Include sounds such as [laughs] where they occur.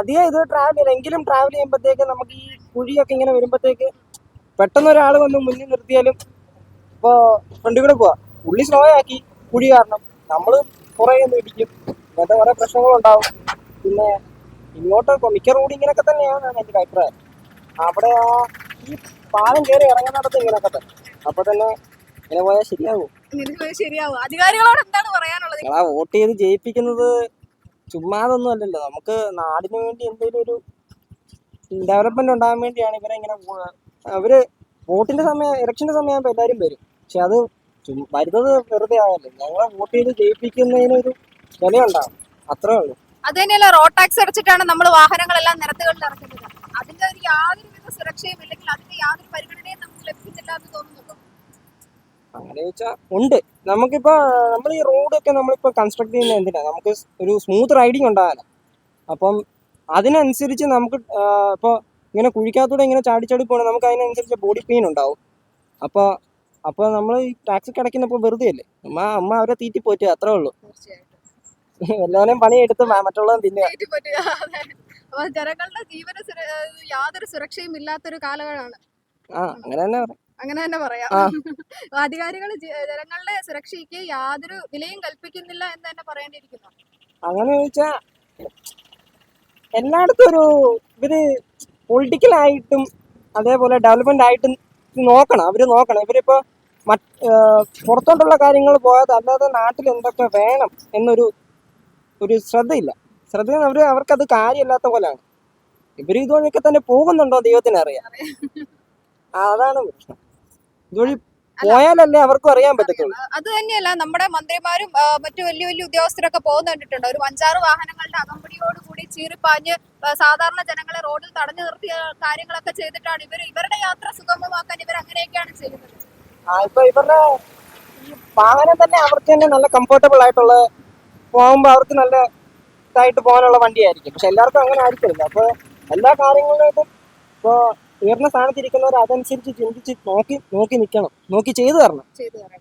അധികം ഇത് ട്രാവൽ ചെയ്യണം എങ്കിലും ട്രാവൽ ചെയ്യുമ്പോഴത്തേക്ക് നമുക്ക് ഈ കുഴിയൊക്കെ ഇങ്ങനെ വരുമ്പോഴത്തേക്ക് പെട്ടെന്ന് ഒരാൾ വന്ന് മുന്നിൽ നിർത്തിയാലും ഇപ്പോൾ ഫ്രണ്ടിൽ കൂടെ പോവാ. പുള്ളി സ്ലോ ആക്കി കുഴി കാരണം നമ്മൾ കുറേ ഒന്ന് ഇടിക്കും. ഇങ്ങനത്തെ കുറെ പ്രശ്നങ്ങളുണ്ടാവും പിന്നെ ഇങ്ങോട്ട് മിക്ക റോഡ് ഇങ്ങനെയൊക്കെ തന്നെയാണ് എന്റെ അഭിപ്രായം. അവിടെ ആ ഈ പാലം കയറി ഇറങ്ങുന്നിടത്ത് ഇങ്ങനെയൊക്കെ തന്നെ. അപ്പൊ തന്നെ ഇങ്ങനെ പോയാൽ ശരിയാവും. ശരിയാവും. അധികാരികളോട് എന്താണ് പറയാനുള്ളത്? ആ വോട്ട് ചെയ്ത് ജയിപ്പിക്കുന്നത് ചുമ്മാതൊന്നും അല്ലല്ലോ. നമുക്ക് നാടിന് വേണ്ടി എന്തെങ്കിലും ഒരു ഡെവലപ്മെന്റ് ഉണ്ടാകാൻ വേണ്ടിയാണ് ഇവരെ ഇങ്ങനെ അവർ വോട്ടിന്റെ സമയം ഇലക്ഷന്റെ സമയമാകുമ്പോൾ എല്ലാവരും വരും. പക്ഷെ അത് വരുന്നത് വെറുതെ ആവല്ലോ ഞങ്ങളെ വോട്ട് ചെയ്ത് ജയിപ്പിക്കുന്നതിനൊരു വിലയുണ്ടാവും. അത്രേ ഉള്ളൂ. അത് തന്നെയല്ല റോഡ് ടാക്സ് അടച്ചിട്ടാണ് നമ്മൾ വാഹനങ്ങളെല്ലാം നിരത്തുകളിൽ ഇറക്കുന്നത് അതിന്റെ ഒരു യാതൊരുവിധ സുരക്ഷയും ഇല്ലെങ്കിൽ അതിന്റെ യാതൊരു പരിഗണനയും നമുക്ക് ലഭിക്കുന്നില്ല എന്ന് തോന്നുന്നുണ്ടോ അങ്ങനെ ചോദിച്ചാൽ ഉണ്ട്. നമുക്കിപ്പോ നമ്മൾ ഈ റോഡൊക്കെ നമ്മളിപ്പോ കൺസ്ട്രക്ട് ചെയ്യുന്നത് എന്തിനാ? നമുക്ക് ഒരു സ്മൂത്ത് റൈഡിങ് ഉണ്ടാകാനാ. അപ്പം അതിനനുസരിച്ച് നമുക്ക് ഇപ്പോൾ ഇങ്ങനെ കുഴിക്കാത്തൂടെ ഇങ്ങനെ ചാടി ചാടി പോകണം നമുക്ക് അതിനനുസരിച്ച് ബോഡി പെയിൻ ഉണ്ടാവും. അപ്പോൾ അപ്പോൾ നമ്മൾ ഈ ടാക്സി കിടക്കുന്നപ്പോൾ വെറുതെ അല്ലേ അമ്മ അമ്മ അവരെ തീറ്റി പോറ്റുക അത്രേ ഉള്ളൂ. എല്ലാവരെയും പണിയെടുത്ത് മറ്റുള്ളതും തിന്നുക. ജനങ്ങളുടെ ജീവന യാതൊരു സുരക്ഷയും ഇല്ലാത്തൊരു കാലങ്ങളാണ് ആ അങ്ങനെ തന്നെ പറയാം. അങ്ങനെ തന്നെ പറയാം. [laughs] അധികാരികൾ ജനങ്ങളുടെ സുരക്ഷയ്ക്ക് യാതൊരു വിലയും കൽപ്പിക്കുന്നില്ല എന്ന് തന്നെ പറയേണ്ടിയിരിക്കുന്നു. അങ്ങനെ ചോദിച്ചാ എല്ലായിടത്തും ഒരു ഇവർ പൊളിറ്റിക്കലായിട്ടും അതേപോലെ ഡെവലപ്മെന്റ് ആയിട്ടും നോക്കണം. അവർ നോക്കണം. ഇവരിപ്പോ പുറത്തോട്ടുള്ള കാര്യങ്ങൾ പോയാൽ അല്ലാതെ നാട്ടിൽ എന്തൊക്കെ വേണം എന്നൊരു ഒരു ശ്രദ്ധയില്ല. ശ്രദ്ധ അവർ അത് കാര്യമില്ലാത്ത പോലെയാണ്. ഇവർ ഇതുവഴിയൊക്കെ തന്നെ പോകുന്നുണ്ടോ ദൈവത്തിനറിയാം. അതാണ് പ്രശ്നം. ഇതുവഴി പോയാലല്ലേ അവർക്കും അറിയാൻ പറ്റത്തുള്ളൂ. അത് തന്നെയല്ല നമ്മുടെ മന്ത്രിമാരും മറ്റു വലിയ വലിയ ഉദ്യോഗസ്ഥരൊക്കെ പോകുന്ന കണ്ടിട്ടുണ്ട് ഒരു അഞ്ചാറ് വാഹനങ്ങളുടെ അകമ്പടിയോട് കൂടി ചീറിപ്പാഞ്ഞ് സാധാരണ ജനങ്ങളെ റോഡിൽ തടഞ്ഞു നിർത്തിയ കാര്യങ്ങളൊക്കെ ചെയ്തിട്ടാണ് ഇവർ ഇവരുടെ യാത്ര സുഗമമാക്കാൻ ഇവർ അങ്ങനെയൊക്കെയാണ് ചെയ്യുന്നത് ഇപ്പൊ ഇവരുടെ ഈ വാഹനം തന്നെ അവർക്ക് തന്നെ നല്ല കംഫർട്ടബിൾ ആയിട്ടുള്ള പോകുമ്പോ അവർക്ക് നല്ല ഇതായിട്ട് പോകാനുള്ള വണ്ടിയായിരിക്കും. പക്ഷെ എല്ലാവർക്കും അങ്ങനെ ആയിരിക്കില്ല. അപ്പൊ എല്ലാ കാര്യങ്ങളിലും ഇപ്പൊ ഉയർന്ന സ്ഥാനത്തിരിക്കുന്നവർ അതനുസരിച്ച് ചിന്തിച്ച് നോക്കി നോക്കി നിൽക്കണം നോക്കി ചെയ്തു തരണം. ചെയ്തു തരാം